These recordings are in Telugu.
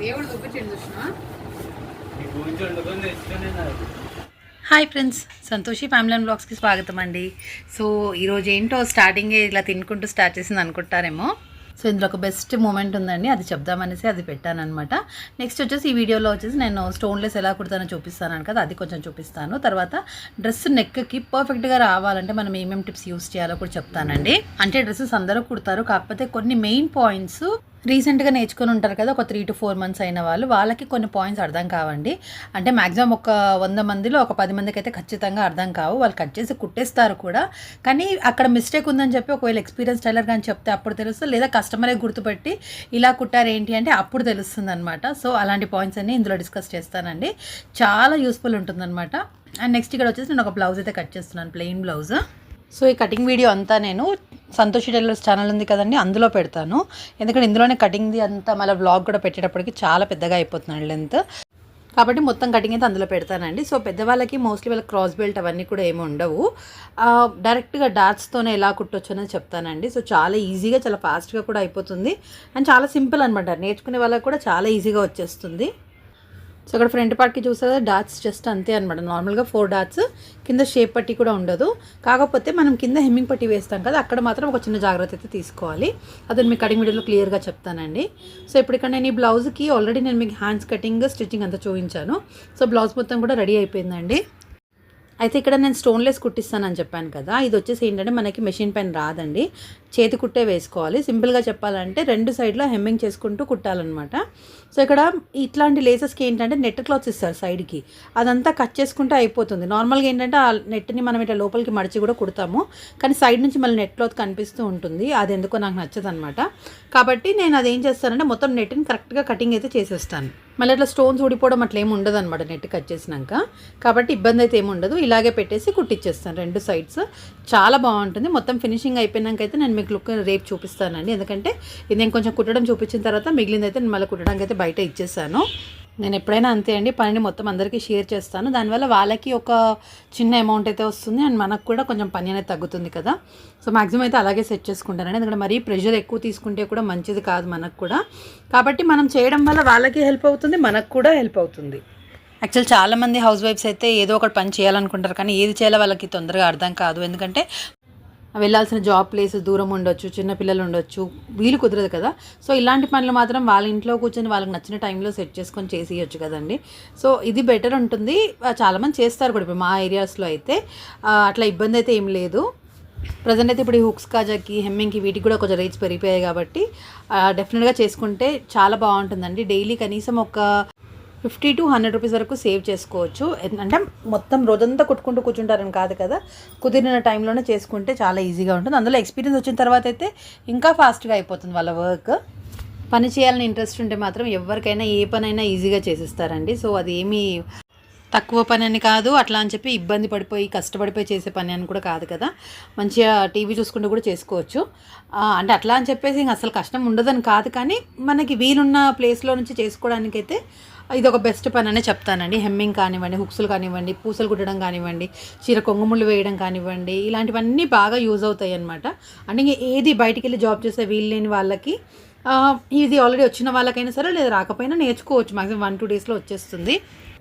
దేవుడు చూపించండి hi friends Santhoshi family and బ్లాగ్స్కి స్వాగతం అండి. సో ఈరోజు ఏంటో స్టార్టింగే ఇలా తినుకుంటూ స్టార్ట్ చేసింది అనుకుంటారేమో. సో ఇందులో ఒక బెస్ట్ మూమెంట్ ఉందండి. అది చెప్దామనేసి అది పెట్టాను అనమాట నెక్స్ట్ వచ్చేసి ఈ వీడియోలో వచ్చేసి నేను స్టోన్లెస్ ఎలా కుడతానో చూపిస్తాను కదా అది కొంచెం చూపిస్తాను. తర్వాత డ్రెస్ నెక్కి పర్ఫెక్ట్గా రావాలంటే మనం ఏమేమి టిప్స్ యూస్ చేయాలో కూడా చెప్తానండి. అంటే డ్రెస్సెస్ అందరూ కుడతారు. కాకపోతే కొన్ని మెయిన్ పాయింట్స్ రీసెంట్గా నేర్చుకొని ఉంటారు కదా ఒక త్రీ టు ఫోర్ మంత్స్ అయిన వాళ్ళు వాళ్ళకి కొన్ని పాయింట్స్ అర్థం కావండి. అంటే మ్యాక్సిమం ఒక వంద మందిలో ఒక పది మందికి అయితే ఖచ్చితంగా అర్థం కావు. వాళ్ళు కట్ చేసి కుట్టేస్తారు కూడా. కానీ అక్కడ మిస్టేక్ ఉందని చెప్పి ఒకవేళ ఎక్స్పీరియన్స్ టైలర్ కానీ చెప్తే అప్పుడు తెలుస్తుంది. లేదా కస్టమరే గుర్తుపెట్టి ఇలా కుట్టారు ఏంటి అంటే అప్పుడు తెలుస్తుంది అనమాట సో అలాంటి పాయింట్స్ అన్ని ఇందులో డిస్కస్ చేస్తానండి. చాలా యూస్ఫుల్ ఉంటుందన్నమాట. అండ్ నెక్స్ట్ ఇక్కడ వచ్చేసి నేను ఒక బ్లౌజ్ అయితే కట్ చేస్తున్నాను ప్లెయిన్ బ్లౌజ్ సో ఈ కటింగ్ వీడియో అంతా నేను సంతోషి టైలర్స్ ఛానల్ ఉంది కదండి అందులో పెడతాను. ఎందుకంటే ఇందులోనే కటింగ్ది అంతా మళ్ళీ వ్లాగ్ కూడా పెట్టేటప్పటికి చాలా పెద్దగా అయిపోతున్నాడు లెంత్ కాబట్టి మొత్తం కటింగ్ అయితే అందులో పెడతానండి. సో పెద్దవాళ్ళకి మోస్ట్లీ వాళ్ళ క్రాస్ బెల్ట్ అవన్నీ కూడా ఏమి ఉండవు. డైరెక్ట్గా డాట్స్తోనే ఎలా కుట్టొచ్చు అనేది చెప్తానండి. సో చాలా ఈజీగా చాలా ఫాస్ట్గా కూడా అయిపోతుంది. అండ్ చాలా సింపుల్ అనమాట నేర్చుకునే వాళ్ళకి కూడా చాలా ఈజీగా వచ్చేస్తుంది. సో ఇక్కడ ఫ్రంట్ పార్ట్కి చూసారా డాట్స్ జస్ట్ అంతే అనమాట నార్మల్గా ఫోర్ డాట్స్ కింద షేప్ పట్టి కూడా ఉండదు. కాకపోతే మనం కింద హెమ్మింగ్ పట్టి వేస్తాం కదా అక్కడ మాత్రం ఒక చిన్న జాగ్రత్త అయితే తీసుకోవాలి. అదని మీకు కటింగ్ వీడియోలో క్లియర్గా చెప్తానండి. సో ఇప్పుడు ఇక్కడ నేను ఈ బ్లౌజ్కి ఆల్రెడీ నేను మీకు హ్యాండ్స్ కటింగ్ స్టిచ్చింగ్ అంతా చూపించాను. సో బ్లౌజ్ మొత్తం కూడా రెడీ అయిపోయిందండి. అయితే ఇక్కడ నేను స్టోన్లెస్ కుట్టిస్తానని చెప్పాను కదా ఇది వచ్చేసి ఏంటంటే మనకి మెషిన్ పైన రాదండి. చేతి కుట్టే వేసుకోవాలి. సింపుల్గా చెప్పాలంటే రెండు సైడ్లో హెమ్మింగ్ చేసుకుంటూ కుట్టాలన్నమాట. సో ఇక్కడ ఇట్లాంటి లేసెస్కి ఏంటంటే నెట్ క్లాత్స్ ఇస్తారు సైడ్కి అదంతా కట్ చేసుకుంటే అయిపోతుంది. నార్మల్గా ఏంటంటే ఆ నెట్ని మనం ఇట్లా లోపలికి మడిచి కూడా కుడతాము. కానీ సైడ్ నుంచి మళ్ళీ నెట్ క్లాత్ కనిపిస్తూ ఉంటుంది. అది ఎందుకో నాకు నచ్చదు అనమాట కాబట్టి నేను అది ఏం చేస్తానంటే మొత్తం నెట్ని కరెక్ట్గా కటింగ్ అయితే చేసేస్తాను. మళ్ళీ అట్లా స్టోన్స్ ఊడిపోవడం అట్లా ఏమి ఉండదు అనమాట నెట్ కట్ చేసినాక. కాబట్టి ఇబ్బంది అయితే ఏమి ఉండదు. ఇలాగే పెట్టేసి కుట్టిచ్చేస్తాను రెండు సైడ్స్ చాలా బాగుంటుంది. మొత్తం ఫినిషింగ్ అయిపోయినాక అయితే నేను మీకు లుక్ రేపు చూపిస్తానండి. ఎందుకంటే ఇది నేను కొంచెం కుట్టడం చూపించిన తర్వాత మిగిలింది అయితే నేను మళ్ళీ కుట్టడానికి అయితే బయట ఇచ్చేసాను. నేను ఎప్పుడైనా అంతే అండి పనిని మొత్తం అందరికీ షేర్ చేస్తాను. దానివల్ల వాళ్ళకి ఒక చిన్న అమౌంట్ అయితే వస్తుంది అండ్ మనకు కూడా కొంచెం పని అనేది తగ్గుతుంది కదా. సో మాక్సిమం అయితే అలాగే సెట్ చేసుకుంటానండి. ఎందుకంటే మరీ ప్రెషర్ ఎక్కువ తీసుకుంటే కూడా మంచిది కాదు మనకు కూడా. కాబట్టి మనం చేయడం వల్ల వాళ్ళకి హెల్ప్ అవుతుంది మనకు కూడా హెల్ప్ అవుతుంది. యాక్చువల్ చాలామంది హౌస్ వైఫ్స్ అయితే ఏదో ఒకటి పని చేయాలనుకుంటారు కానీ ఏది చేయాలో వాళ్ళకి తొందరగా అర్థం కాదు. ఎందుకంటే వెళ్ళాల్సిన జాబ్ ప్లేస్ దూరం ఉండొచ్చు చిన్న పిల్లలు ఉండొచ్చు వీలు కుదరదు కదా. సో ఇలాంటి పనులు మాత్రం వాళ్ళ ఇంట్లో కూర్చొని వాళ్ళకి నచ్చిన టైంలో సెట్ చేసుకొని చేసేయచ్చు కదండి. సో ఇది బెటర్ ఉంటుంది. చాలామంది చేస్తారు కూడా. ఇప్పుడు మా ఏరియాస్లో అయితే అట్లా ఇబ్బంది అయితే ఏం లేదు. ప్రజెంట్ అయితే ఇప్పుడు ఈ హుక్స్ కాజాకి హెమ్మింగ్కి వీటికి కూడా కొంచెం రేట్స్ పెరిగిపోయాయి కాబట్టి డెఫినెట్గా చేసుకుంటే చాలా బాగుంటుందండి. డైలీ కనీసం ఒక ఫిఫ్టీ టు హండ్రెడ్ రూపీస్ వరకు సేవ్ చేసుకోవచ్చు. ఎన్- అంటే మొత్తం రోజంతా కుట్టుకుంటూ కూర్చుంటారని కాదు కదా. కుదిరిన టైంలోనే చేసుకుంటే చాలా ఈజీగా ఉంటుంది. అందులో ఎక్స్పీరియన్స్ వచ్చిన తర్వాత అయితే ఇంకా ఫాస్ట్గా అయిపోతుంది వాళ్ళ వర్క్. పని చేయాలని ఇంట్రెస్ట్ ఉంటే మాత్రం ఎవరికైనా ఏ పనైనా ఈజీగా చేసిస్తారండి. సో అది ఏమీ తక్కువ పని అని కాదు. అట్లా అని చెప్పి ఇబ్బంది పడిపోయి కష్టపడిపోయి చేసే పని అని కూడా కాదు కదా. మంచిగా టీవీ చూసుకుంటూ కూడా చేసుకోవచ్చు. అంటే అట్లా అని చెప్పేసి ఇంక అసలు కష్టం ఉండదని కాదు. కానీ మనకి వీలున్న ప్లేస్లో నుంచి చేసుకోవడానికైతే ఇది ఒక బెస్ట్ పని అనే చెప్తానండి. హెమ్మింగ్ కానివ్వండి హుక్స్లు కానివ్వండి పూసలు కుట్టడం కానివ్వండి చీర కొంగుముళ్ళు వేయడం కానివ్వండి ఇలాంటివన్నీ బాగా యూజ్ అవుతాయి అనమాట అంటే ఏది బయటికి వెళ్ళి జాబ్ చేసే వీలు లేని వాళ్ళకి ఇది ఆల్రెడీ వచ్చిన వాళ్ళకైనా సరే లేదా రాకపోయినా నేర్చుకోవచ్చు. మాక్సిమం వన్ టూ డేస్లో వచ్చేస్తుంది.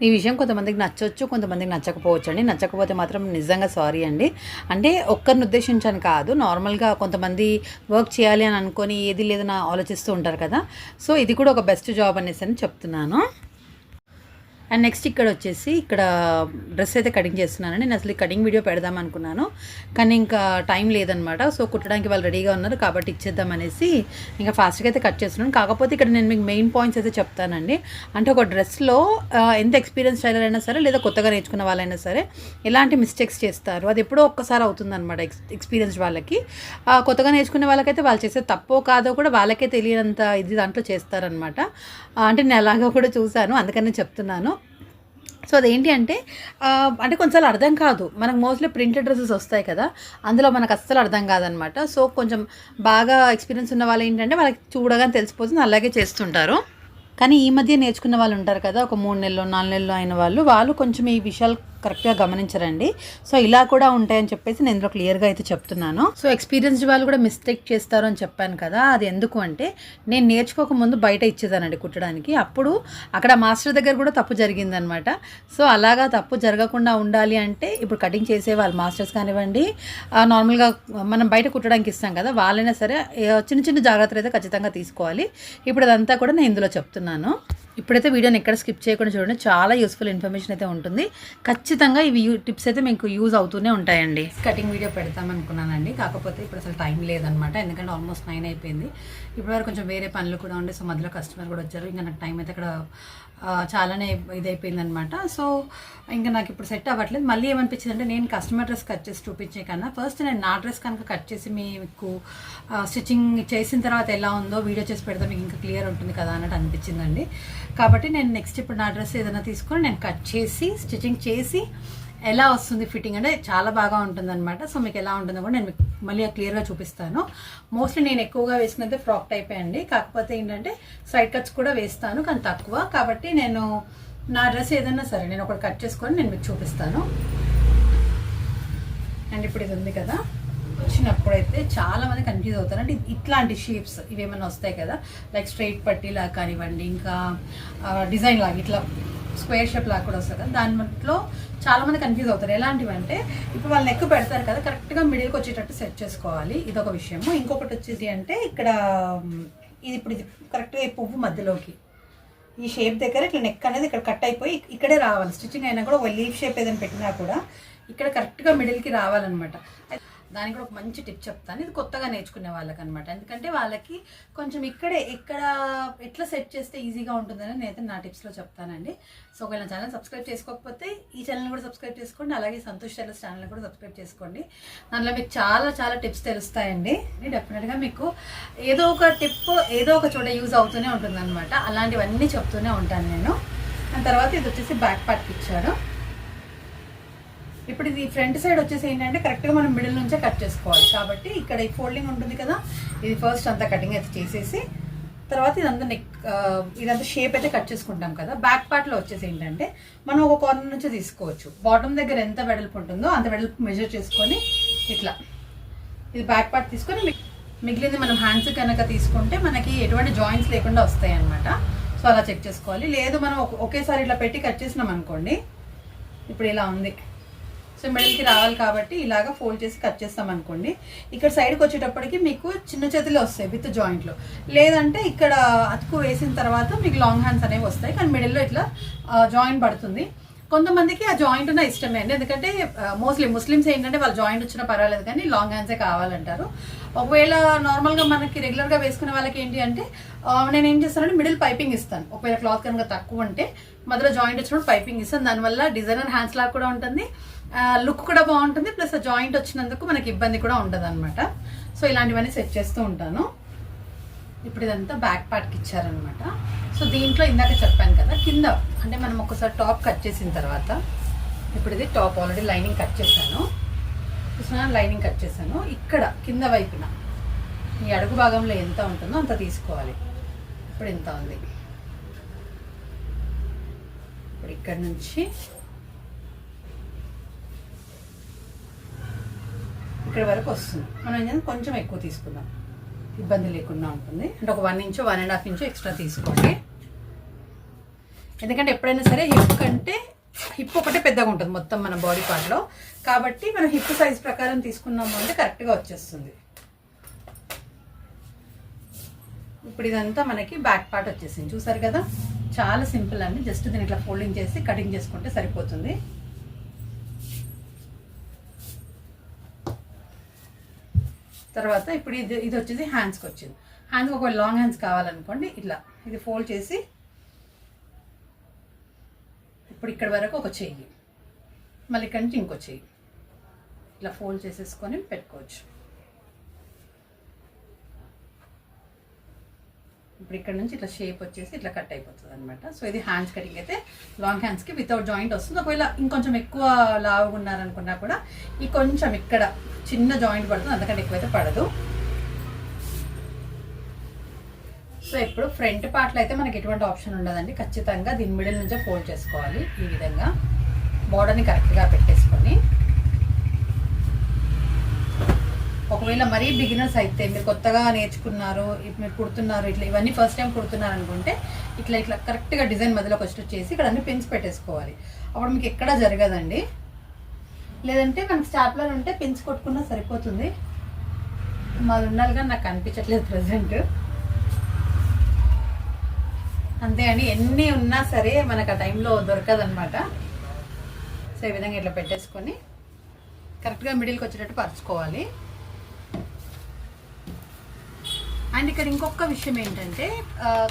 ఈ విషయం కొంతమందికి నచ్చవచ్చు కొంతమందికి నచ్చకపోవచ్చు అండి నచ్చకపోతే మాత్రం నిజంగా సారీ అండి. అంటే ఒక్కరిని ఉద్దేశించని కాదు. నార్మల్గా కొంతమంది వర్క్ చేయాలి అని అనుకొని ఏది లేదని ఆలోచిస్తూ ఉంటారు కదా. సో ఇది కూడా ఒక బెస్ట్ జాబ్ అనేసి అని చెప్తున్నాను. అండ్ నెక్స్ట్ ఇక్కడ వచ్చేసి ఇక్కడ డ్రెస్ అయితే కటింగ్ చేస్తున్నాను. నేను అసలు కటింగ్ వీడియో పెడదాం అనుకున్నాను. కానీ ఇంకా టైం లేదనమాట సో కుట్టడానికి వాళ్ళు రెడీగా ఉన్నారు కాబట్టి ఇచ్చేద్దాం అనేసి ఇంకా ఫాస్ట్గా అయితే కట్ చేస్తున్నాను. కాకపోతే ఇక్కడ నేను మీకు మెయిన్ పాయింట్స్ అయితే చెప్తానండి. అంటే ఒక డ్రెస్లో ఎంత ఎక్స్పీరియన్స్ టైలర్ అయినా సరే లేదా కొత్తగా నేర్చుకున్న వాళ్ళైనా సరే ఎలాంటి మిస్టేక్స్ చేస్తారు? అది ఎప్పుడో ఒక్కసారి అవుతుందన్నమాట ఎక్స్ ఎక్స్పీరియన్స్ వాళ్ళకి. కొత్తగా నేర్చుకునే వాళ్ళకైతే వాళ్ళు చేసే తప్పో కాదో కూడా వాళ్ళకే తెలియనంత ఇది దాంట్లో చేస్తారనమాట అంటే నేను అలాగా కూడా చూశాను. అందుకనే చెప్తున్నాను. సో అదేంటి అంటే అంటే కొంచెం అర్థం కాదు. మనకు మోస్ట్లీ ప్రింటెడ్ డ్రెస్సెస్ వస్తాయి కదా అందులో మనకు అస్సలు అర్థం కాదనమాట సో కొంచెం బాగా ఎక్స్పీరియన్స్ ఉన్న వాళ్ళు ఏంటంటే వాళ్ళకి చూడగానే తెలిసిపోతుంది అలాగే చేస్తుంటారు. కానీ ఈ మధ్య నేర్చుకున్న వాళ్ళు ఉంటారు కదా ఒక మూడు నెలలు నాలుగు నెలలు అయిన వాళ్ళు వాళ్ళు కొంచెం ఈ విషయాలు కరెక్ట్గా గమనించరండి. సో ఇలా కూడా ఉంటాయని చెప్పేసి నేను ఇందులో క్లియర్గా అయితే చెప్తున్నాను. సో ఎక్స్పీరియన్స్డ్ వాళ్ళు కూడా మిస్టేక్ చేస్తారు అని చెప్పాను కదా అది ఎందుకు అంటే నేను నేర్చుకోక ముందు బయట ఇచ్చేదానండి కుట్టడానికి. అప్పుడు అక్కడ మాస్టర్ దగ్గర కూడా తప్పు జరిగిందనమాట. సో అలాగా తప్పు జరగకుండా ఉండాలి అంటే ఇప్పుడు కటింగ్ చేసే వాళ్ళు మాస్టర్స్ కానివ్వండి నార్మల్గా మనం బయట కుట్టడానికి ఇస్తాం కదా వాళ్ళైనా సరే చిన్న చిన్న జాగ్రత్తలు అయితే ఖచ్చితంగా తీసుకోవాలి. ఇప్పుడు అదంతా కూడా నేను ఇందులో చెప్తున్నాను. ఇప్పుడైతే వీడియోని ఎక్కడ స్కిప్ చేయకుండా చూడండి. చాలా యూస్ఫుల్ ఇన్ఫర్మేషన్ అయితే ఉంటుంది. ఖచ్చితంగా ఇవి టిప్స్ అయితే మీకు యూజ్ అవుతూనే ఉంటాయండి. కటింగ్ వీడియో పెడతాం అనుకున్నానండి. కాకపోతే ఇప్పుడు అసలు టైం లేదనమాట ఎందుకంటే ఆల్మోస్ట్ నైన్ అయిపోయింది. ఇప్పటివరకు కొంచెం వేరే పనులు కూడా ఉండే. సో మధ్యలో కస్టమర్ కూడా వచ్చారు. ఇంకా నాకు టైం అయితే అక్కడ చాలానే ఇదైపోయింది అనమాట సో ఇంకా నాకు ఇప్పుడు సెట్ అవ్వట్లేదు. మళ్ళీ ఏమనిపించింది అంటే నేను కస్టమర్ డ్రెస్ కట్ చేసి చూపించే కన్నా ఫస్ట్ నేను నా డ్రెస్ కనుక కట్ చేసి మీకు స్టిచ్చింగ్ చేసిన తర్వాత ఎలా ఉందో వీడియో చేసి పెడితే మీకు ఇంకా క్లియర్ ఉంటుంది కదా అన్నట్టు అనిపించిందండి. కాబట్టి నేను నెక్స్ట్ ఇప్పుడు నా డ్రెస్ ఏదైనా తీసుకొని నేను కట్ చేసి స్టిచ్చింగ్ చేసి ఎలా వస్తుంది ఫిట్టింగ్ అంటే చాలా బాగా ఉంటుందన్నమాట. సో మీకు ఎలా ఉంటుందో కూడా నేను మీకు మళ్ళీ క్లియర్గా చూపిస్తాను. మోస్ట్లీ నేను ఎక్కువగా వేసినది ఫ్రాక్ టైప్ అండి. కాకపోతే ఏంటంటే సైడ్ కట్స్ కూడా వేస్తాను కానీ తక్కువ. కాబట్టి నేను నా డ్రెస్ ఏదైనా సరే నేను ఒకటి కట్ చేసుకొని నేను మీకు చూపిస్తాను. అండ్ ఇప్పుడు ఇది ఉంది కదా. వచ్చినప్పుడైతే చాలా మంది కన్ఫ్యూజ్ అవుతారు. అంటే ఇట్లాంటి షేప్స్ ఇవేమైనా వస్తాయి కదా. లైక్ స్ట్రైట్ పట్టీలా కానివ్వండి ఇంకా డిజైన్ లాగా ఇట్లా స్క్వేర్ షేప్ లాగా కూడా వస్తుంది కదా. దాంట్లో చాలా మంది కన్ఫ్యూజ్ అవుతారు. ఎలాంటివి అంటే ఇప్పుడు వాళ్ళు నెక్ పెడతారు కదా కరెక్ట్గా మిడిల్కి వచ్చేటట్టు సెట్ చేసుకోవాలి. ఇదొక విషయము. ఇంకొకటి వచ్చేది అంటే ఇక్కడ ఇది ఇప్పుడు ఇది కరెక్ట్గా ఈ పువ్వు మధ్యలోకి ఈ షేప్ దగ్గర ఇట్లా నెక్ అనేది ఇక్కడ కట్ అయిపోయి ఇక్కడే రావాలి. స్టిచ్చింగ్ అయినా కూడా ఒక లీఫ్ షేప్ ఏదైనా పెట్టినా కూడా ఇక్కడ కరెక్ట్గా మిడిల్కి రావాలన్నమాట. దానికి కూడా ఒక మంచి టిప్ చెప్తాను. ఇది కొత్తగా నేర్చుకునే వాళ్ళకి అనమాట ఎందుకంటే వాళ్ళకి కొంచెం ఇక్కడే ఇక్కడ ఎట్లా సెట్ చేస్తే ఈజీగా ఉంటుందని నేనైతే నా టిప్స్లో చెప్తానండి. సో ఒకవేళ ఛానల్ సబ్స్క్రైబ్ చేసుకోకపోతే ఈ ఛానల్ కూడా సబ్స్క్రైబ్ చేసుకోండి. అలాగే సంతోష్ టైలర్స్ ఛానల్ కూడా సబ్స్క్రైబ్ చేసుకోండి. దానిలో మీకు చాలా చాలా టిప్స్ తెలుస్తాయండి. డెఫినెట్గా మీకు ఏదో ఒక టిప్ ఏదో ఒక చోట యూజ్ అవుతూనే ఉంటుందన్నమాట. అలాంటివన్నీ చెప్తూనే ఉంటాను నేను. దాని తర్వాత ఇది వచ్చేసి బ్యాక్ పార్ట్కి ఇచ్చారు. ఇప్పుడు ఇది ఫ్రంట్ సైడ్ వచ్చేసి ఏంటంటే కరెక్ట్గా మనం మిడిల్ నుంచే కట్ చేసుకోవాలి. కాబట్టి ఇక్కడ ఈ ఫోల్డింగ్ ఉంటుంది కదా ఇది ఫస్ట్ అంతా కటింగ్ అయితే చేసేసి తర్వాత ఇదంతా నెక్ ఇదంతా షేప్ అయితే కట్ చేసుకుంటాం కదా. బ్యాక్ పార్ట్లో వచ్చేసి ఏంటంటే మనం ఒక కార్నర్ నుంచి తీసుకోవచ్చు. బాటమ్ దగ్గర ఎంత వెడల్పు ఉంటుందో అంత వెడల్పు మెజర్ చేసుకొని ఇట్లా. ఇది బ్యాక్ పార్ట్ తీసుకొని మిగిలింది మనం హ్యాండ్స్ కనుక తీసుకుంటే మనకి ఎటువంటి జాయింట్స్ లేకుండా వస్తాయి అనమాట సో అలా చెక్ చేసుకోవాలి. లేదు మనం ఒకేసారి ఇట్లా పెట్టి కట్ చేసినాం అనుకోండి ఇప్పుడు ఇలా ఉంది. సో మిడిల్కి రావాలి కాబట్టి ఇలాగా ఫోల్డ్ చేసి కట్ చేస్తాం అనుకోండి. ఇక్కడ సైడ్కి వచ్చేటప్పటికి మీకు చిన్న చేతులు వస్తాయి విత్ జాయింట్లో లేదంటే ఇక్కడ అతుకు వేసిన తర్వాత మీకు లాంగ్ హ్యాండ్స్ అనేవి వస్తాయి. కానీ మిడిల్లో ఇట్లా జాయింట్ పడుతుంది. కొంతమందికి ఆ జాయింట్ ఉన్న ఇష్టమే అండి. ఎందుకంటే మోస్ట్లీ ముస్లిమ్స్ ఏంటంటే వాళ్ళు జాయింట్ వచ్చినా పర్వాలేదు కానీ లాంగ్ హ్యాండ్సే కావాలంటారు. ఒకవేళ నార్మల్గా మనకి రెగ్యులర్గా వేసుకునే వాళ్ళకి ఏంటి అంటే నేను ఏం చేస్తానంటే మిడిల్ పైపింగ్ ఇస్తాను. ఒకవేళ క్లాత్ కనుక తక్కువ ఉంటే మధ్యలో జాయింట్ వచ్చినప్పుడు పైపింగ్ ఇస్తాను. దానివల్ల డిజైనర్ హ్యాండ్స్ లాగా కూడా ఉంటుంది. లుక్ కూడా బాగుంటుంది ప్లస్ ఆ జాయింట్ వచ్చినందుకు మనకి ఇబ్బంది కూడా ఉండదు అనమాట సో ఇలాంటివన్నీ సెట్ చేస్తూ ఉంటాను. ఇప్పుడు ఇదంతా బ్యాక్ పార్ట్కి ఇచ్చారనమాట సో దీంట్లో ఇందాక చెప్పాను కదా కింద అంటే మనం ఒకసారి టాప్ కట్ చేసిన తర్వాత ఇప్పుడు ఇది టాప్ ఆల్రెడీ లైనింగ్ కట్ చేశాను. చూసిన లైనింగ్ కట్ చేశాను. ఇక్కడ కింద వైపున ఈ అడుగు భాగంలో ఎంత ఉంటుందో అంత తీసుకోవాలి. ఇప్పుడు ఎంత ఉంది. ఇప్పుడు ఇక్కడ నుంచి ఇక్కడ వరకు వస్తుంది. మనం ఏం కొంచెం ఎక్కువ తీసుకుందాం. ఇబ్బంది లేకుండా ఉంటుంది. అంటే ఒక one inch one and half inch extra తీసుకోండి. ఎందుకంటే ఎప్పుడైనా సరే హిప్ కంటే హిప్ ఒకటే పెద్దగా ఉంటుంది మొత్తం మన బాడీ పార్ట్లో కాబట్టి మనం హిప్ సైజ్ ప్రకారం తీసుకున్నాము అంటే కరెక్ట్గా వచ్చేస్తుంది. ఇప్పుడు ఇదంతా మనకి బ్యాక్ పార్ట్ వచ్చేసింది. చూసారు కదా? చాలా సింపుల్ అండి. జస్ట్ దీన్ని ఇట్లా ఫోల్డింగ్ చేసి కటింగ్ చేసుకుంటే సరిపోతుంది. తర్వాత ఇప్పుడు ఇది ఇది వచ్చేసి హ్యాండ్స్కి వచ్చింది. హ్యాండ్స్కి ఒక లాంగ్ హ్యాండ్స్ కావాలనుకోండి ఇట్లా. ఇది ఫోల్డ్ చేసి ఇప్పుడు ఇక్కడ వరకు ఒక చెయ్యి. మళ్ళీ ఇక్కడి నుంచి ఇంకో చెయ్యి. ఇట్లా ఫోల్డ్ చేసేసుకొని పెట్టుకోవచ్చు. ఇప్పుడు ఇక్కడ నుంచి ఇట్లా షేప్ వచ్చేసి ఇట్లా కట్ అయిపోతుంది అనమాట సో ఇది హ్యాండ్స్ కటింగ్ అయితే లాంగ్ హ్యాండ్స్కి వితౌట్ జాయింట్ వస్తుంది. ఒకవేళ ఇంకొంచెం ఎక్కువ లావుగా ఉన్నారనుకున్నా కూడా ఈ కొంచెం ఇక్కడ చిన్న జాయింట్ పడుతుంది. అంతకంటే ఎక్కువైతే పడదు. సో ఇప్పుడు ఫ్రంట్ పార్ట్లో అయితే మనకి ఎటువంటి ఆప్షన్ ఉండదండి. ఖచ్చితంగా దీని మిడిల్ నుంచే ఫోల్డ్ చేసుకోవాలి ఈ విధంగా. బోర్డర్ని కరెక్ట్గా పెట్టేసుకొని. ఒకవేళ మరీ బిగినర్స్ అయితే మీరు కొత్తగా నేర్చుకున్నారు మీరు కుడుతున్నారు ఇట్లా ఇవన్నీ ఫస్ట్ టైం కుడుతున్నారు అనుకుంటే ఇట్లా ఇట్లా కరెక్ట్గా డిజైన్ మధ్యలోకి వచ్చి వచ్చేసి ఇక్కడ అన్ని పిన్స్ పెట్టేసుకోవాలి. అప్పుడు మీకు ఎక్కడా జరగదండి. లేదంటే మనకి స్టాప్లర్ ఉంటే పిన్స్ కొట్టుకున్నా సరిపోతుంది. మాది ఉండాలి కానీ నాకు అనిపించట్లేదు ప్రజెంట్. అంతే అండి ఎన్ని ఉన్నా సరే మనకు ఆ టైంలో దొరకదనమాట. సో ఈ విధంగా ఇట్లా పెట్టేసుకొని కరెక్ట్గా మిడిల్కి వచ్చేటట్టు పరుచుకోవాలి. అండ్ ఇక్కడ ఇంకొక విషయం ఏంటంటే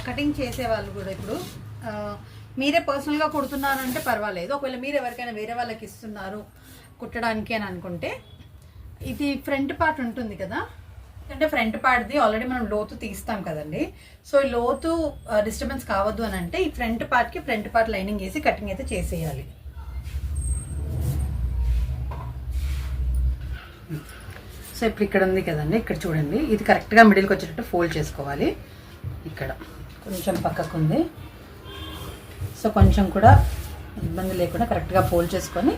కటింగ్ చేసే వాళ్ళు కూడా ఇప్పుడు మీరే పర్సనల్గా కుడుతున్నారంటే పర్వాలేదు. ఒకవేళ మీరు ఎవరికైనా వేరే వాళ్ళకి ఇస్తున్నారు కుట్టడానికి అని అనుకుంటే ఇది ఫ్రంట్ పార్ట్ ఉంటుంది కదా? అంటే ఫ్రంట్ పార్ట్ది ఆల్రెడీ మనం లోతు తీస్తాం కదండి. సో ఈ లోతు డిస్టర్బెన్స్ కావద్దు అని అంటే ఈ ఫ్రంట్ పార్ట్కి ఫ్రంట్ పార్ట్ లైనింగ్ వేసి కటింగ్ అయితే చేసేయాలి. Hmm. సో ఇప్పుడు ఇక్కడ ఉంది కదండి ఇక్కడ చూడండి. ఇది కరెక్ట్గా మిడిల్కి వచ్చేటట్టు ఫోల్డ్ చేసుకోవాలి. ఇక్కడ కొంచెం పక్కకు ఉంది సో కొంచెం కూడా ఇబ్బంది లేకుండా కరెక్ట్గా ఫోల్డ్ చేసుకొని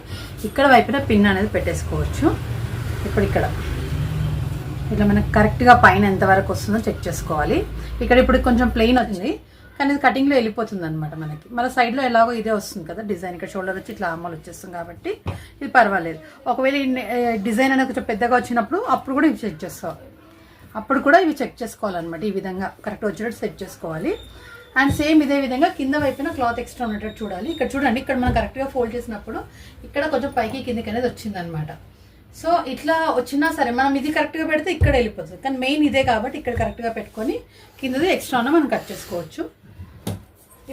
ఇక్కడ వైపున పిన్ అనేది పెట్టేసుకోవచ్చు. ఇప్పుడు ఇక్కడ. ఇట్లా మనకు కరెక్ట్గా పైన ఎంతవరకు వస్తుందో చెక్ చేసుకోవాలి. ఇక్కడ ఇప్పుడు కొంచెం ప్లెయిన్ వచ్చింది. కానీ ఇది కటింగ్లో వెళ్ళిపోతుంది అనమాట మనకి. మన సైడ్లో ఎలాగో ఇదే వస్తుంది కదా డిజైన్ ఇక్కడ షోల్డర్ వచ్చి ఇట్లా అమ్మలు వచ్చేస్తుంది కాబట్టి ఇది పర్వాలేదు. ఒకవేళ డిజైన్ అనేది కొంచెం పెద్దగా వచ్చినప్పుడు అప్పుడు కూడా ఇవి చెక్ చేసుకోవాలి అప్పుడు కూడా ఇవి చెక్ చేసుకోవాలన్నమాట ఈ విధంగా. కరెక్ట్ వచ్చేటట్టు సెట్ చేసుకోవాలి. అండ్ సేమ్ ఇదే విధంగా కింద వైపున క్లాత్ ఎక్స్ట్రా ఉన్నట్టు చూడాలి. ఇక్కడ చూడండి ఇక్కడ మనం కరెక్ట్గా ఫోల్డ్ చేసినప్పుడు ఇక్కడ కొంచెం పైకి కిందకి అనేది వచ్చిందనమాట సో ఇట్లా వచ్చినా సరే మనం ఇది కరెక్ట్గా పెడితే ఇక్కడ వెళ్ళిపోతుంది. కానీ మెయిన్ ఇదే కాబట్టి ఇక్కడ కరెక్ట్గా పెట్టుకొని కిందది ఎక్స్ట్రాన మనం కట్ చేసుకోవచ్చు.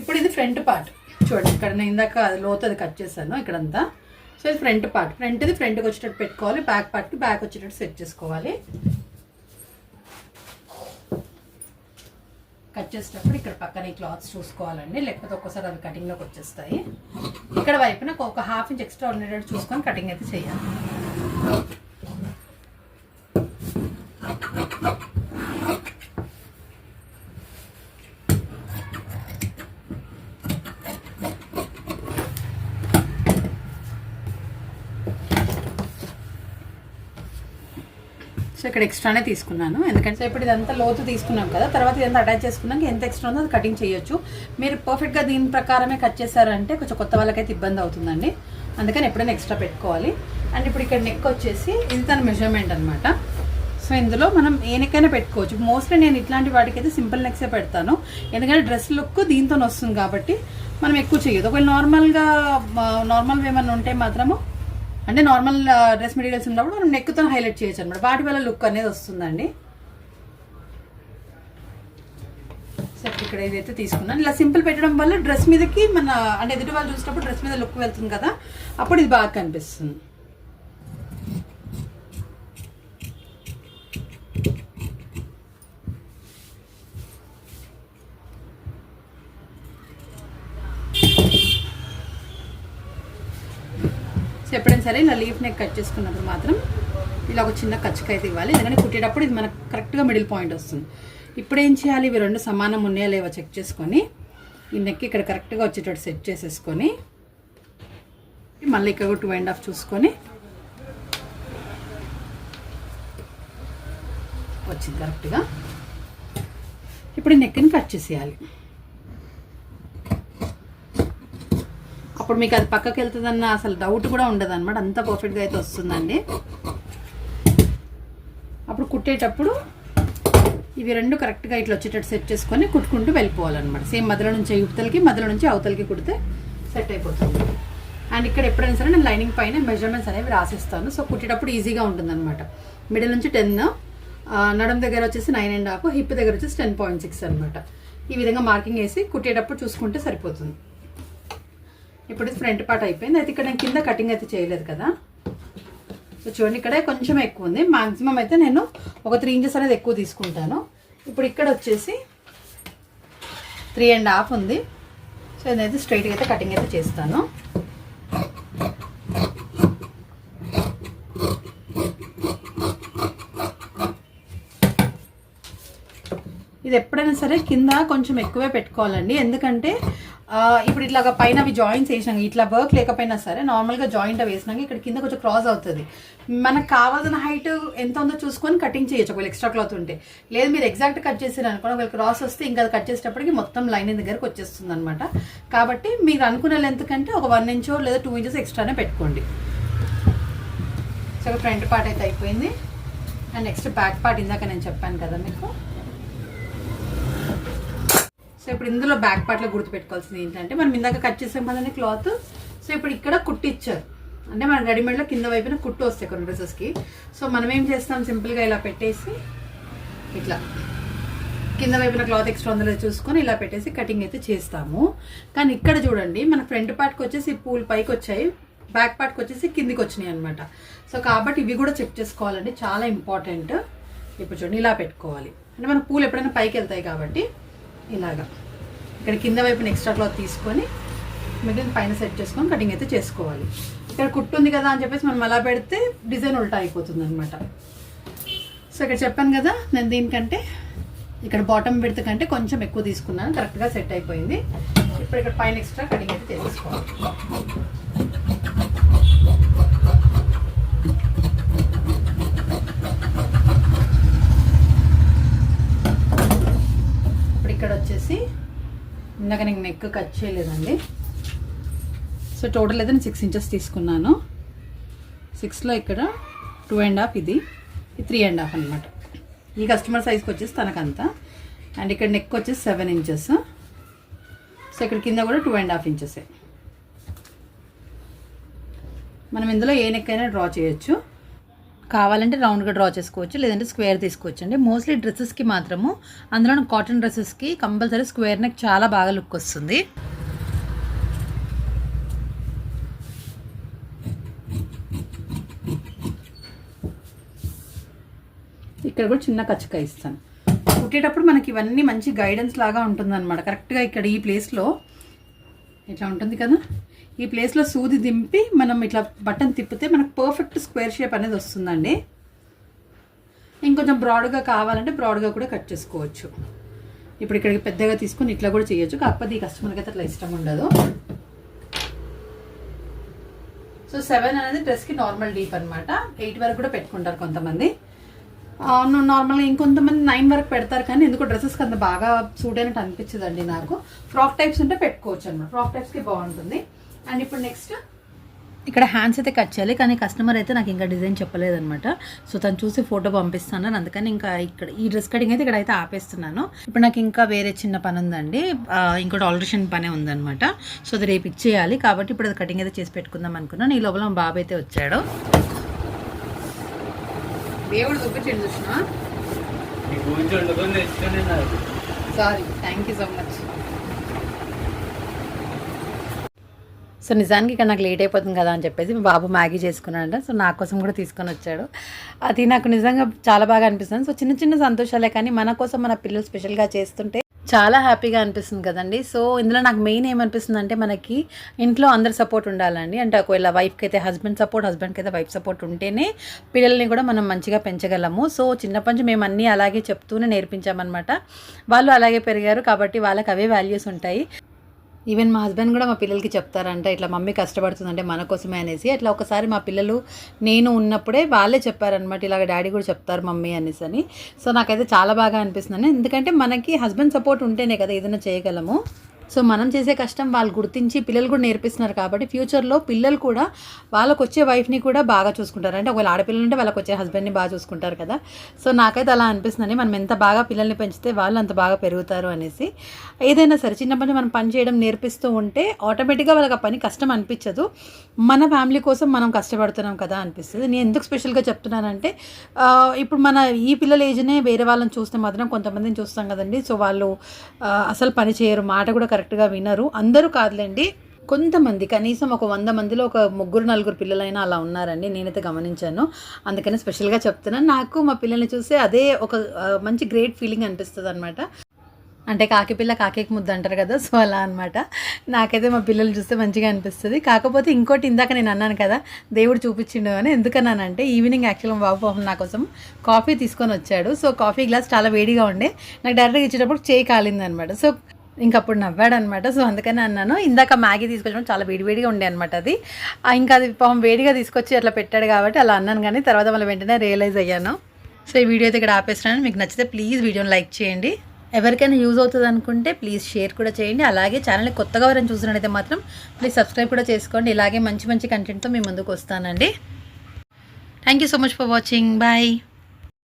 ఇప్పుడు ఇది ఫ్రంట్ పార్ట్. చూడండి ఇక్కడ నేను ఇందాక అది లోతు అది కట్ చేశాను ఇక్కడంతా. సో ఇది ఫ్రంట్ పార్ట్. ఫ్రంట్ది ఫ్రంట్కి వచ్చేటట్టు పెట్టుకోవాలి బ్యాక్ పార్ట్కి బ్యాక్ వచ్చేటట్టు సెట్ చేసుకోవాలి. కట్ చేసేటప్పుడు ఇక్కడ పక్కన ఈ క్లాత్స్ చూసుకోవాలండి లేకపోతే ఒక్కసారి అవి కటింగ్లోకి వచ్చేస్తాయి. ఇక్కడ వైపున ఒక హాఫ్ ఇంచ్ ఎక్స్ట్రా ఉండేటట్టు చూసుకొని కటింగ్ అయితే చేయాలి. ఇక్కడ ఎక్స్ట్రానే తీసుకున్నాను. ఎందుకంటే ఇప్పుడు ఇదంతా లోతు తీసుకున్నాం కదా తర్వాత ఇదంతా అటాచ్ చేసుకున్నాక ఎంత ఎక్స్ట్రా ఉందో అది కటింగ్ చేయొచ్చు. మీరు పర్ఫెక్ట్గా దీని ప్రకారమే కట్ చేశారంటే కొంచెం కొత్త వాళ్ళకైతే ఇబ్బంది అవుతుందండి. అందుకని ఎప్పుడైనా ఎక్స్ట్రా పెట్టుకోవాలి. అండ్ ఇప్పుడు ఇక్కడ నెక్ వచ్చేసి ఇది తన మెజర్మెంట్ అనమాట సో ఇందులో మనం ఏ నెక్కైనా పెట్టుకోవచ్చు. మోస్ట్లీ నేను ఇట్లాంటి వాటికి అయితే సింపుల్ నెక్సే పెడతాను. ఎందుకంటే డ్రెస్ లుక్ దీంతో వస్తుంది కాబట్టి మనం ఎక్కువ చేయదు ఒకవేళ నార్మల్గా నార్మల్ ఏమన్నా ఉంటే మాత్రము అంటే నార్మల్ డ్రెస్ మెటీరియల్స్ ఉన్నప్పుడు మనం నెక్తో హైలైట్ చేయొచ్చు అనమాట వాటి వల్ల లుక్ అనేది వస్తుందండి. సో ఇక్కడ ఏదైతే తీసుకున్నాను. ఇలా సింపుల్ పెట్టడం వల్ల డ్రెస్ మీదకి మన అంటే ఎదుటి వాళ్ళు చూసినప్పుడు డ్రెస్ మీద లుక్ వెళ్తుంది కదా అప్పుడు ఇది బాగా కనిపిస్తుంది. ఎప్పుడైనా సరే ఇలా లీఫ్ నెక్ కట్ చేసుకున్నప్పుడు మాత్రం ఇలా ఒక చిన్న కచ్చక అయితే ఇవ్వాలి. ఎందుకంటే కుట్టేటప్పుడు ఇది మనకు కరెక్ట్గా మిడిల్ పాయింట్ వస్తుంది. ఇప్పుడు ఏం చేయాలి? ఇవి రెండు సమానం ఉన్నాయా లేవో చెక్ చేసుకొని ఈ నెక్ ఇక్కడ కరెక్ట్గా వచ్చేటట్టు సెట్ చేసేసుకొని మళ్ళీ ఇక్కడ టూ అండ్ హాఫ్ చూసుకొని వచ్చింది కరెక్ట్గా. ఇప్పుడు ఈ నెక్ని కట్ చేసేయాలి. అప్పుడు మీకు అది పక్కకి వెళ్తుందన్న అసలు డౌట్ కూడా ఉండదు అనమాట అంత పర్ఫెక్ట్గా అయితే వస్తుందండి. అప్పుడు కుట్టేటప్పుడు ఇవి రెండు కరెక్ట్గా ఇట్లా వచ్చేటట్టు సెట్ చేసుకొని కుట్టుకుంటూ వెళ్ళిపోవాలన్నమాట. సేమ్ మధ్యలో నుంచి యువతలకి మధ్యలో నుంచి అవతలకి కుడితే సెట్ అయిపోతుంది. అండ్ ఇక్కడ ఎప్పుడైనా సరే నేను లైనింగ్ పైన మెజర్మెంట్స్ అనేవి రాసిస్తాను. సో కుట్టేటప్పుడు ఈజీగా ఉంటుందన్నమాట. మిడిల్ నుంచి టెన్ నడుం దగ్గర వచ్చేసి నైన్ అండ్ హాఫ్ హిప్ దగ్గర వచ్చేసి టెన్ పాయింట్ సిక్స్ అనమాట ఈ విధంగా మార్కింగ్ వేసి కుట్టేటప్పుడు చూసుకుంటే సరిపోతుంది. ఇప్పుడు ఇది ఫ్రంట్ పార్ట్ అయిపోయింది. అయితే ఇక్కడ నేను కింద కటింగ్ అయితే చేయలేదు కదా. సో చూడండి ఇక్కడ కొంచెం ఎక్కువ ఉంది. మాక్సిమం అయితే నేను ఒక త్రీ ఇంచెస్ అనేది ఎక్కువ తీసుకుంటాను. ఇప్పుడు ఇక్కడ వచ్చేసి త్రీ అండ్ హాఫ్ ఉంది. సో ఇదైతే స్ట్రైట్గా అయితే కటింగ్ అయితే చేస్తాను. ఇది ఎప్పుడైనా సరే కింద కొంచెం ఎక్కువే పెట్టుకోవాలండి. ఎందుకంటే ఇప్పుడు ఇట్లా పైన అవి జాయింట్స్ వేసినాక ఇట్లా వర్క్ లేకపోయినా సరే నార్మల్గా జాయింట్ వేసినాక ఇక్కడ కింద కొంచెం క్రాస్ అవుతుంది. మనకు కావాల్సిన హైట్ ఎంత ఉందో చూసుకొని కటింగ్ చేయొచ్చు. ఒకవేళ ఎక్స్ట్రా క్లాత్ ఉంటే. లేదు మీరు ఎగ్జాక్ట్ కట్ చేసారు అనుకోండి ఒకవేళ క్రాస్ వస్తే ఇంకా అది కట్ చేసేటప్పటికి మొత్తం లైన్ దగ్గరకు వచ్చేస్తుంది అనమాట కాబట్టి మీరు అనుకున్న లెంత్ కంటే ఒక వన్ ఇంచో లేదా టూ ఇంచెస్ ఎక్స్ట్రానే పెట్టుకోండి. సో ఫ్రంట్ పార్ట్ అయితే అయిపోయింది. అండ్ నెక్స్ట్ బ్యాక్ పార్ట్ ఇందాక నేను చెప్పాను కదా మీకు. సో ఇప్పుడు ఇందులో బ్యాక్ పార్ట్లో గుర్తుపెట్టుకోవాల్సింది ఏంటంటే మనం ఇందాక కట్ చేసాం కదండి క్లాత్ సో ఇప్పుడు ఇక్కడ కుట్టిచ్చారు అంటే మన రెడీమేడ్లో కింద వైపున కుట్టు వస్తాయి కొన్ని డ్రెస్సెస్కి సో మనం ఏం చేస్తాం? సింపుల్గా ఇలా పెట్టేసి ఇట్లా కింద వైపున క్లాత్ ఎక్స్ట్రా అందులో చూసుకొని ఇలా పెట్టేసి కటింగ్ అయితే చేస్తాము. కానీ ఇక్కడ చూడండి మన ఫ్రంట్ పార్ట్కి వచ్చేసి పూల్ పైకి వచ్చాయి. బ్యాక్ పార్ట్కి వచ్చేసి కిందికి వచ్చినాయి అనమాట సో కాబట్టి ఇవి కూడా చెక్ చేసుకోవాలండి. చాలా ఇంపార్టెంట్ ఇప్పుడు చూడండి ఇలా పెట్టుకోవాలి. అంటే మన పూలు ఎప్పుడైనా పైకి వెళ్తాయి కాబట్టి. ఇలాగా. ఇక్కడ కింద వైపున ఎక్స్ట్రా క్లాత్ తీసుకొని మిగిలిన పైన సెట్ చేసుకొని కటింగ్ అయితే చేసుకోవాలి. ఇక్కడ కుట్టు ఉంది కదా అని చెప్పేసి మనం అలా పెడితే డిజైన్ ఉల్టా అయిపోతుంది అనమాట సో ఇక్కడ చెప్పాను కదా నేను దీనికంటే ఇక్కడ బాటమ్ పెడితే కంటే కొంచెం ఎక్కువ తీసుకున్నాను. కరెక్ట్గా సెట్ అయిపోయింది. ఇప్పుడు ఇక్కడ పైన ఎక్స్ట్రా కటింగ్ అయితే చేసుకోవాలి ఇప్పుడు ఇక్కడ వచ్చేసి ఇందాక నేను నెక్ కట్ చేయలేదండి. సో టోటల్ అయితే నేను సిక్స్ ఇంచెస్ తీసుకున్నాను. సిక్స్లో ఇక్కడ టూ అండ్ హాఫ్ ఇది. త్రీ అండ్ హాఫ్ అనమాట ఈ కస్టమర్ సైజ్కి వచ్చేసి తనకంతా. అండ్ ఇక్కడ నెక్ వచ్చేసి సెవెన్ ఇంచెస్ సో ఇక్కడ కింద కూడా టూ అండ్ హాఫ్ ఇంచెస్ మనం ఇందులో ఏ నెక్ అయినా డ్రా చేయొచ్చు. కావాలంటే రౌండ్గా డ్రా చేసుకోవచ్చు లేదంటే స్క్వేర్ తీసుకోవచ్చు అండి. మోస్ట్లీ డ్రెస్సెస్కి మాత్రము అందులో కాటన్ డ్రెస్సెస్కి కంపల్సరీ స్క్వేర్ నెక్ చాలా బాగా లుక్ వస్తుంది. ఇక్కడ కూడా చిన్న కచ్చక ఇస్తాను. కుట్టేటప్పుడు మనకి ఇవన్నీ మంచి గైడెన్స్ లాగా ఉంటుందన్నమాట. కరెక్ట్గా ఇక్కడ ఈ ప్లేస్లో ఇట్లా ఉంటుంది కదా? ఈ ప్లేస్లో సూది దింపి మనం ఇట్లా బటన్ తిప్పితే మనకు పర్ఫెక్ట్ స్క్వేర్ షేప్ అనేది వస్తుందండి. ఇంకొంచెం బ్రాడ్గా కావాలంటే బ్రాడ్గా కూడా కట్ చేసుకోవచ్చు. ఇప్పుడు ఇక్కడికి పెద్దగా తీసుకొని ఇట్లా కూడా చేయొచ్చు. కాకపోతే ఈ కస్టమర్కి అయితే అట్లా ఇష్టం ఉండదు. సో సెవెన్ అనేది డ్రెస్కి నార్మల్ డీప్ అనమాట ఎయిట్ వరకు కూడా పెట్టుకుంటారు కొంతమంది. నార్మల్గా ఇంకొంతమంది నైన్ వరకు పెడతారు కానీ ఎందుకో డ్రెస్సెస్కి అంత బాగా సూట్ అయినట్టు అనిపించదండి నాకు. ఫ్రాక్ టైప్స్ ఉంటే పెట్టుకోవచ్చు అనమాట ఫ్రాక్ టైప్స్కి బాగుంటుంది. అండ్ ఇప్పుడు నెక్స్ట్ ఇక్కడ హ్యాండ్స్ అయితే కట్ చేయాలి కానీ కస్టమర్ అయితే నాకు ఇంకా డిజైన్ చెప్పలేదనమాట సో తను చూసి ఫోటో పంపిస్తాను అందుకని ఇంకా ఇక్కడ ఈ డ్రెస్ కటింగ్ అయితే ఇక్కడ అయితే ఆపేస్తున్నాను. ఇప్పుడు నాకు ఇంకా వేరే చిన్న పని ఉందండి. ఇంకోటి ఆల్ట్రేషన్ పనే ఉందనమాట సో అది రేపు ఇచ్చేయాలి. కాబట్టి ఇప్పుడు అది కటింగ్ అయితే చేసి పెట్టుకుందాం అనుకున్నాను. ఈ లోపల మా బాబు అయితే వచ్చాడు. దేవుడు చూపించండి చూసిన? Sorry thank you so much so నిజానికి ఇక్కడ నాకు లేట్ అయిపోతుంది కదా అని చెప్పేసి మా బాబు మ్యాగీ చేసుకున్నాడు సో నా కోసం కూడా తీసుకొని వచ్చాడు. అది నాకు నిజంగా చాలా బాగా అనిపిస్తుంది. సో చిన్న చిన్న సంతోషాలే కానీ మన కోసం మన పిల్లలు స్పెషల్గా చేస్తుంటే చాలా హ్యాపీగా అనిపిస్తుంది కదండి. సో ఇందులో నాకు మెయిన్ ఏమనిపిస్తుంది అంటే మనకి ఇంట్లో అందరి సపోర్ట్ ఉండాలండి. అంటే ఒకవేళ వైఫ్కి అయితే హస్బెండ్ సపోర్ట్ హస్బెండ్కి అయితే వైఫ్ సపోర్ట్ ఉంటేనే పిల్లల్ని కూడా మనం మంచిగా పెంచగలము. సో చిన్నప్పటి నుంచి మేము అన్నీ అలాగే చెప్తూనే నేర్పించామన్నమాట. వాళ్ళు అలాగే పెరిగారు కాబట్టి వాళ్ళకి అవే వాల్యూస్ ఉంటాయి. ఈవెన్ మా హస్బెండ్ కూడా మా పిల్లలకి చెప్తారంట ఇట్లా మమ్మీ కష్టపడుతుందంటే మన కోసమే అనేసి. అట్లా ఒకసారి మా పిల్లలు నేను ఉన్నప్పుడే వాళ్ళే చెప్పారనమాట ఇలాగ డాడీ కూడా చెప్తారు మమ్మీ అనేసి అని సో నాకైతే చాలా బాగా అనిపిస్తుంది ఎందుకంటే మనకి హస్బెండ్ సపోర్ట్ ఉంటేనే కదా ఏదైనా చేయగలము. సో మనం చేసే కష్టం వాళ్ళు గుర్తించి పిల్లలు కూడా నేర్పిస్తున్నారు కాబట్టి ఫ్యూచర్లో పిల్లలు కూడా వాళ్ళకు వచ్చే వైఫ్ని కూడా బాగా చూసుకుంటారు. అంటే ఒకవేళ ఆడపిల్లలు ఉంటే వాళ్ళకి వచ్చే హస్బెండ్ని బాగా చూసుకుంటారు కదా. సో నాకైతే అలా అనిపిస్తుందండి. మనం ఎంత బాగా పిల్లల్ని పెంచితే వాళ్ళు అంత బాగా పెరుగుతారు అనేసి. ఏదైనా సరే చిన్నప్పటి నుంచి మనం పని చేయడం నేర్పిస్తూ ఉంటే ఆటోమేటిక్గా వాళ్ళకి ఆ పని కష్టం అనిపించదు. మన ఫ్యామిలీ కోసం మనం కష్టపడుతున్నాం కదా అనిపిస్తుంది. నేను ఎందుకు స్పెషల్గా చెప్తున్నానంటే ఇప్పుడు మన ఈ పిల్లల ఏజ్నే వేరే వాళ్ళని చూస్తే మాత్రం కొంతమందిని చూస్తాం కదండి. సో వాళ్ళు అసలు పని చేయరు. మాట కూడా కరెక్ట్గా వినరు. అందరూ కాదులేండి. కొంతమంది కనీసం ఒక వంద మందిలో ఒక ముగ్గురు నలుగురు పిల్లలైనా అలా ఉన్నారండి. నేనైతే గమనించాను. అందుకని స్పెషల్గా చెప్తున్నాను నాకు మా పిల్లల్ని చూస్తే అదే ఒక మంచి గ్రేట్ ఫీలింగ్ అనిపిస్తుంది అనమాట అంటే కాకి పిల్ల కాకేకి ముద్ద అంటారు కదా సో అలా అనమాట నాకైతే మా పిల్లలు చూస్తే మంచిగా అనిపిస్తుంది. కాకపోతే ఇంకోటి ఇందాక నేను అన్నాను కదా దేవుడు చూపించిండు అని. ఎందుకన్నానంటే ఈవినింగ్ యాక్చువల్గా బాబు పాపం నా కోసం కాఫీ తీసుకొని వచ్చాడు. సో కాఫీ గ్లాస్ చాలా వేడిగా ఉండే. నాకు డైరెక్ట్గా ఇచ్చేటప్పుడు చేయి కాలింది అనమాట సో ఇంక అప్పుడు నవ్వాడు అనమాట సో అందుకని అన్నాను. ఇందాక మ్యాగీ తీసుకొచ్చినప్పుడు చాలా వేడివేడిగా ఉండే అనమాట అది. ఇంకా అది పాపం వేడిగా తీసుకొచ్చి అట్లా పెట్టాడు కాబట్టి అలా అన్నాను కానీ తర్వాత మళ్ళీ వెంటనే రియలైజ్ అయ్యాను. సో ఈ వీడియో అయితే ఇక్కడ ఆపేస్తున్నాను. మీకు నచ్చితే ప్లీజ్ వీడియోని లైక్ చేయండి. ఎవరికైనా యూజ్ అవుతుంది అనుకుంటే ప్లీజ్ షేర్ కూడా చేయండి. అలాగే ఛానల్ని కొత్తగా ఎవరైనా చూసినట్టయితే మాత్రం ప్లీజ్ సబ్స్క్రైబ్ కూడా చేసుకోండి. ఇలాగే మంచి మంచి కంటెంట్తో మీ ముందుకు వస్తానండి. Thank you so much for watching bye